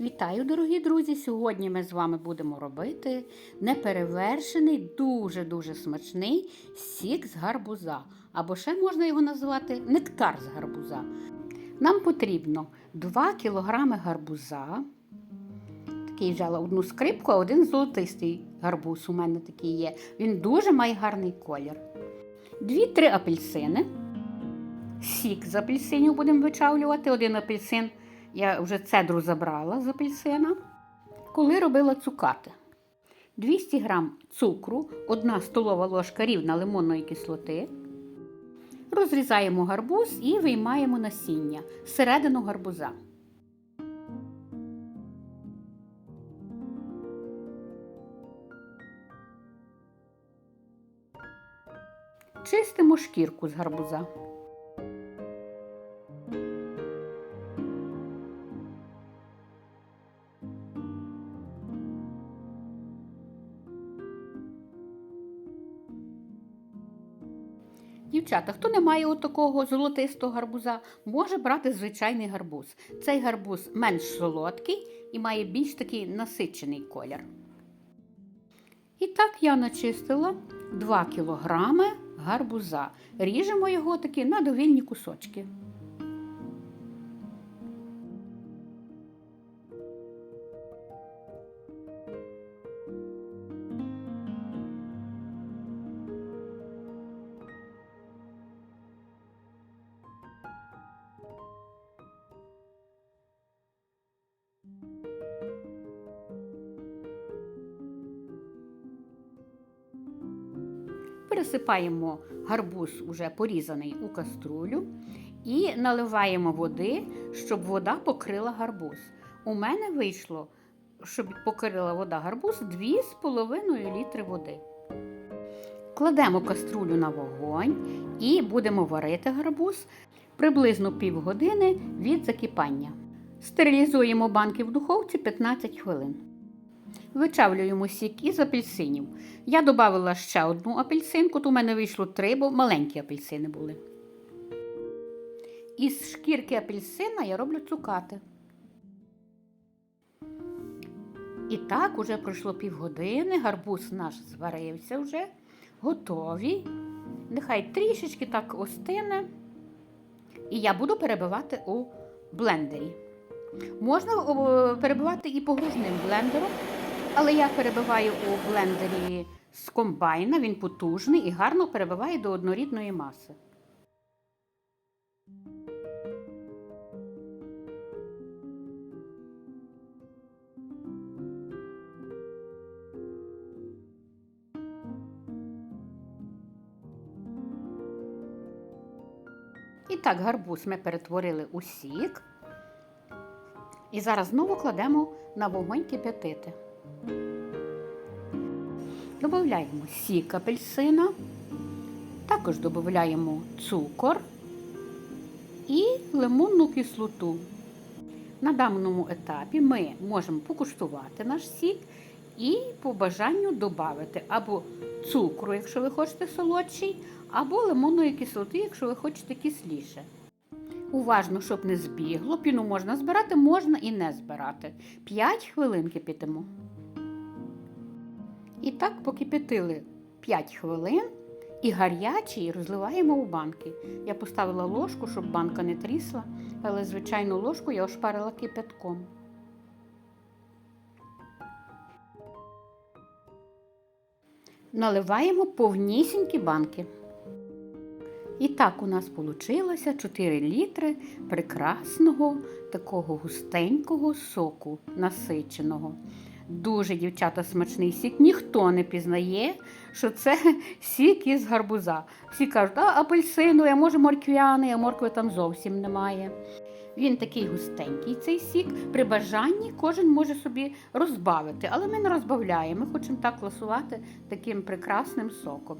Вітаю, дорогі друзі! Сьогодні ми з вами будемо робити неперевершений, дуже-дуже смачний сік з гарбуза. Або ще можна його назвати нектар з гарбуза. Нам потрібно 2 кг гарбуза. Такий взяла одну скрипку, а один золотистий гарбуз у мене такий є. Він дуже має гарний колір. 2-3 апельсини. Сік з апельсинів будемо вичавлювати. Один апельсин. Я вже цедру забрала з апельсина. Коли робила цукати. 200 г цукру, 1 столова ложка рівна лимонної кислоти. Розрізаємо гарбуз і виймаємо насіння середину гарбуза. Чистимо шкірку з гарбуза. Дівчата, хто не має отакого золотистого гарбуза, може брати звичайний гарбуз. Цей гарбуз менш солодкий і має більш такий насичений колір. І так я начистила 2 кг гарбуза. Ріжемо його таки на довільні кусочки. Пересипаємо гарбуз уже порізаний у каструлю і наливаємо води, щоб вода покрила гарбуз. У мене вийшло, щоб покрила вода гарбуз 2,5 літри води. Кладемо каструлю на вогонь і будемо варити гарбуз приблизно півгодини від закипання. Стерилізуємо банки в духовці 15 хвилин. Вичавлюємо сік із апельсинів. Я додала ще одну апельсинку, то у мене вийшло три, бо маленькі апельсини були. Із шкірки апельсина я роблю цукати. І так, уже пройшло півгодини, гарбуз наш зварився вже, готовий. Нехай трішечки так остине. І я буду перебивати у блендері. Можна перебивати і погружним блендером. Але я перебиваю у блендері з комбайна, він потужний і гарно перебиває до однорідної маси. І так, гарбуз ми перетворили у сік. І зараз знову кладемо на вогонь кип'ятити. Додаємо сік апельсина, також додаємо цукор і лимонну кислоту. На даному етапі ми можемо покуштувати наш сік і по бажанню додати або цукру, якщо ви хочете солодший, або лимонної кислоти, якщо ви хочете кисліше. Уважно, щоб не збігло, піну можна збирати, можна і не збирати. 5 хвилин кипітимо. І так покипятили 5 хвилин і гарячий розливаємо у банки. Я поставила ложку, щоб банка не трісла, але звичайну ложку я ошпарила кипятком. Наливаємо повнісінькі банки. І так у нас вийшло 4 літри прекрасного такого густенького соку насиченого. Дуже, дівчата, смачний сік. Ніхто не пізнає, що це сік із гарбуза. Всі кажуть, а апельсину, а може морквяний, а моркви там зовсім немає. Він такий густенький, цей сік. При бажанні кожен може собі розбавити, але ми не розбавляємо. Ми хочемо так ласувати таким прекрасним соком.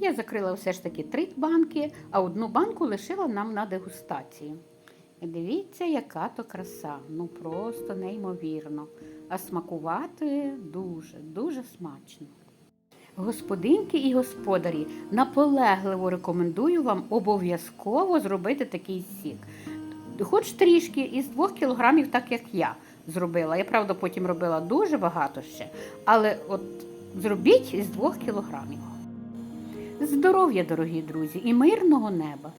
Я закрила все ж таки три банки, а одну банку лишила нам на дегустацію. Дивіться, яка то краса. Ну просто неймовірно. А смакувати дуже, дуже смачно. Господинки і господарі, наполегливо рекомендую вам обов'язково зробити такий сік. хоч трішки із 2 кілограмів, так як я зробила. Я правда потім робила дуже багато ще, але от зробіть із 2 кілограмів. Здоров'я, дорогі друзі, і мирного неба!